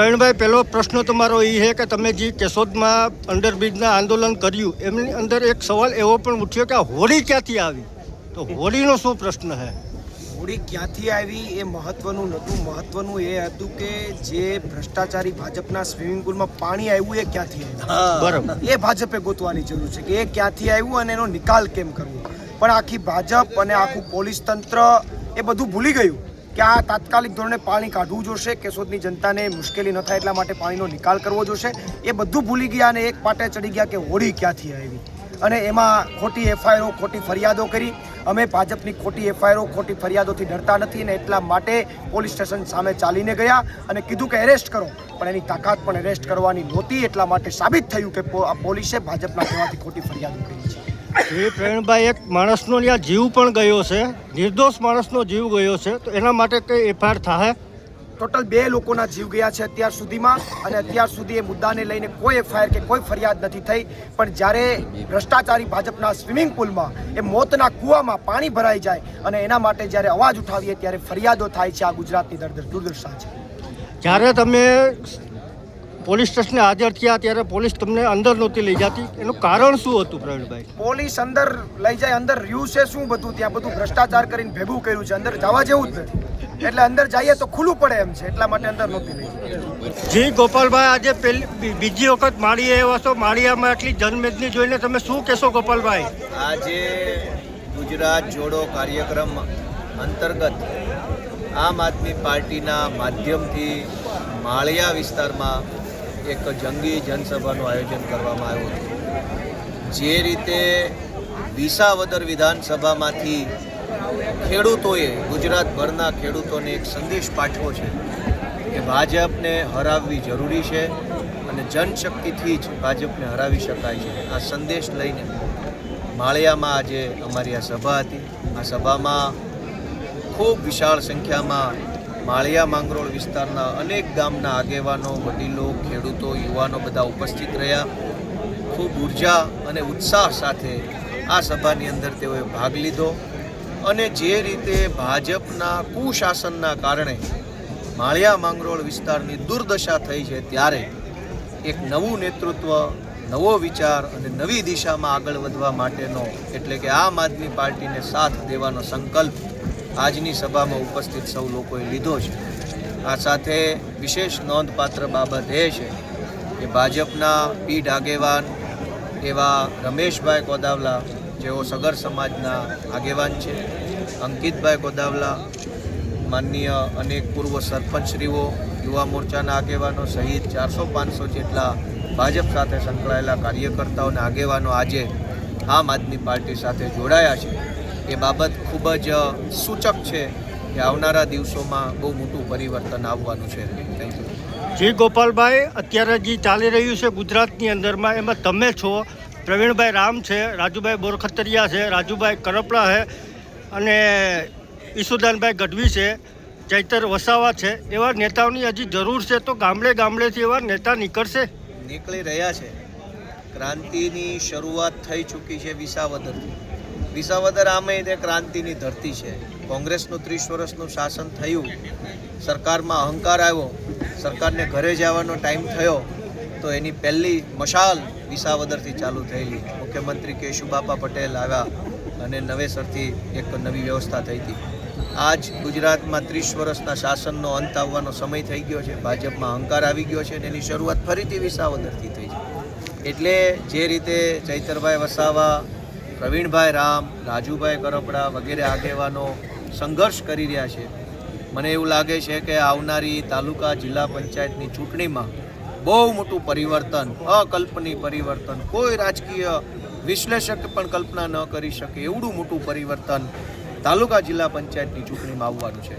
પ્રવીણભાઈ પહેલો પ્રશ્ન તમારો એ છે કે તમે જે કેશોદમાં અંડરબ્રિજના આંદોલન કર્યું એમની અંદર એક સવાલ એવો પણ ઉઠ્યો કે હોળી ક્યાંથી આવી? તો હોળીનો શું પ્રશ્ન છે? હોળી ક્યાંથી આવી એ મહત્વનું નહોતું. મહત્વનું એ હતું કે જે ભ્રષ્ટાચારી ભાજપના સ્વિમિંગ પુલમાં પાણી આવ્યું એ ક્યાંથી આવ્યું? બરાબર. એ ભાજપે ગોતવાની જરૂર છે કે એ ક્યાંથી આવ્યું અને એનો નિકાલ કેમ કરવો? પણ આખી ભાજપ અને આખું પોલીસ તંત્ર એ બધું ભૂલી ગયું. કે આ તાત્કાલિક ધોરણે પાણી કાઢવું જોશે? કેશોદની જનતાને મુશ્કેલી ન થાય એટલા માટે પાણીનો નિકાલ કરવો જોશે? એ બધું ભૂલી ગયા અને એક પાટે ચડી ગયા કે હોળી ક્યાંથી આવી? અને એમાં ખોટી એફઆઈઆરો, ખોટી ફરિયાદો કરી. અમે ભાજપની ખોટી એફઆઈઆરો, ખોટી ફરિયાદોથી ડરતા નથી અને એટલા માટે પોલીસ સ્ટેશન સામે ચાલીને ગયા અને કીધું કે એરેસ્ટ કરો. પણ એની તાકાત પણ એરેસ્ટ કરવાની નહોતી એટલા માટે સાબિત થયું કે પોલીસે ભાજપના કહેવાથી ખોટી ફરિયાદો કરી છે. એ પ્રવીણભાઈ એક માણસનો ત્યાં જીવ પણ ગયો છે. નિર્દોષ માણસનો જીવ ગયો છે. તો એના માટે કંઈ એફઆઈઆર થાય ટોટલ બે લોકોના જીવ ગયા છે અત્યાર સુધીમાં અને અત્યાર સુધી એ મુદ્દાને લઈને કોઈ એફઆઈઆર કે કોઈ ફરિયાદ નથી થઈ. પણ જ્યારે ભ્રષ્ટાચારી ભાજપના સ્વિમિંગ પુલમાં એ મોતના કૂવામાં પાણી ભરાઈ જાય અને એના માટે જ્યારે અવાજ ઉઠાવીએ ત્યારે ફરિયાદો થાય છે આ ગુજરાતની દર્દ દુર્દશા છે. જ્યારે તમે પોલીસ સ્ટેશને હાજર થયા ત્યારે પોલીસ તમને અંદર નહોતી લઈ જતી. એનું કારણ શું હતું પ્રવીણભાઈ? પોલીસ અંદર લઈ જાય અંદર રહ્યું છે શું બધું? ત્યાં બધું ભ્રષ્ટાચાર કરીને ભેગું કર્યું છે. અંદર જવા જેવું જ નથી. એટલે અંદર જઈએ તો ખુલ્લું પડે એમ છે. એટલા માટે અંદર નહોતી લઈ જી ગોપાલભાઈ આજે પેલી બીજી વખત માળીએ એવા છો. માળિયામાં એટલી જનમેદની જોઈને તમે શું કહેશો ગોપાલભાઈ? આજે ગુજરાત જોડો કાર્યક્રમ અંતર્ગત આમ આદમી પાર્ટીના માધ્યમથી માળિયા વિસ્તારમાં એક જંગી જનસભાનું આયોજન કરવામાં આવ્યું હતું. જે રીતે વિસાવદર વિધાનસભામાંથી ખેડૂતોએ ગુજરાતભરના ખેડૂતોને એક સંદેશ પાઠવો છે કે ભાજપને હરાવવી જરૂરી છે અને જનશક્તિથી જ ભાજપને હરાવી શકાય છે. આ સંદેશ લઈને માળિયામાં આજે અમારી આ સભા હતી. આ સભામાં ખૂબ વિશાળ સંખ્યામાં માળિયા માંગરોળ વિસ્તારના અનેક ગામના આગેવાનો, વડીલો, ખેડૂતો, યુવાનો બધા ઉપસ્થિત રહ્યા. ખૂબ ઊર્જા અને ઉત્સાહ સાથે આ સભાની અંદર તેઓએ ભાગ લીધો અને જે રીતે ભાજપના કુશાસનના કારણે માળિયા માંગરોળ વિસ્તારની દુર્દશા થઈ છે ત્યારે એક નવું નેતૃત્વ, નવો વિચાર અને નવી દિશામાં આગળ વધવા માટેનો એટલે કે આમ આદમી પાર્ટીને સાથ દેવાનો સંકલ્પ આજની સભામાં ઉપસ્થિત સૌ લોકોએ લીધો છે. આ સાથે વિશેષ નોંધપાત્ર બાબત એ છે કે ભાજપના પીઢ આગેવાન એવા રમેશભાઈ કોદાવલા, જેઓ સગર સમાજના આગેવાન છે, અંકિતભાઈ કોદાવલા, માનનીય અનેક પૂર્વ સરપંચશ્રીઓ, યુવા મોરચાના આગેવાનો સહિત ચારસો પાંચસો જેટલા ભાજપ સાથે સંકળાયેલા કાર્યકર્તાઓના આગેવાનો આજે આમ આદમી પાર્ટી સાથે જોડાયા છે. એ બાબત ખૂબ જ સૂચક છે કે આવનારા દિવસોમાં બહુ મોટું પરિવર્તન આવવાનું છે. થેન્ક યુ જી ગોપાલભાઈ અત્યારે જે ચાલી રહ્યું છે ગુજરાતની અંદરમાં એમાં તમે છો. પ્રવીણભાઈ રામ છે રાજુભાઈ બોરખતરિયા છે રાજુભાઈ કરપડા છે અને ઈસુદાનભાઈ ગઢવી છે ચૈતર વસાવા છે. એવા નેતાઓની હજી જરૂર છે તો ગામડે ગામડેથી એવા નેતા નીકળશે? નીકળી રહ્યા છે. ક્રાંતિની શરૂઆત થઈ ચૂકી છે વિસાવદરથી. વિસાવદર આમે તે ક્રાંતિની ધરતી છે. કોંગ્રેસનું ત્રીસ વર્ષનું શાસન થયું. સરકારમાં અહંકાર આવ્યો. સરકારને ઘરે જવાનો ટાઈમ થયો. તો એની પહેલી મશાલ વિસાવદરથી ચાલુ થયેલી. મુખ્યમંત્રી કેશુબાપા પટેલ આવ્યા અને નવેસરથી એક નવી વ્યવસ્થા થઈ હતી. આજ ગુજરાતમાં ત્રીસ વર્ષના શાસનનો અંત આવવાનો સમય થઈ ગયો છે. ભાજપમાં અહંકાર આવી ગયો છે અને એની શરૂઆત ફરીથી વિસાવદરથી થઈ છે. એટલે જે રીતે ચૈતરભાઈ વસાવા પ્રવીણભાઈ રામ, રાજુભાઈ કરપડા વગેરે આગેવાનો સંઘર્ષ કરી રહ્યા છે. મને એવું લાગે છે કે આવનારી તાલુકા જિલ્લા પંચાયતની ચૂંટણીમાં બહુ મોટું પરિવર્તન, અકલ્પનીય પરિવર્તન, કોઈ રાજકીય વિશ્લેષક પણ કલ્પના ન કરી શકે, એવડું મોટું પરિવર્તન તાલુકા જિલ્લા પંચાયતની ચૂંટણીમાં આવવાનું છે.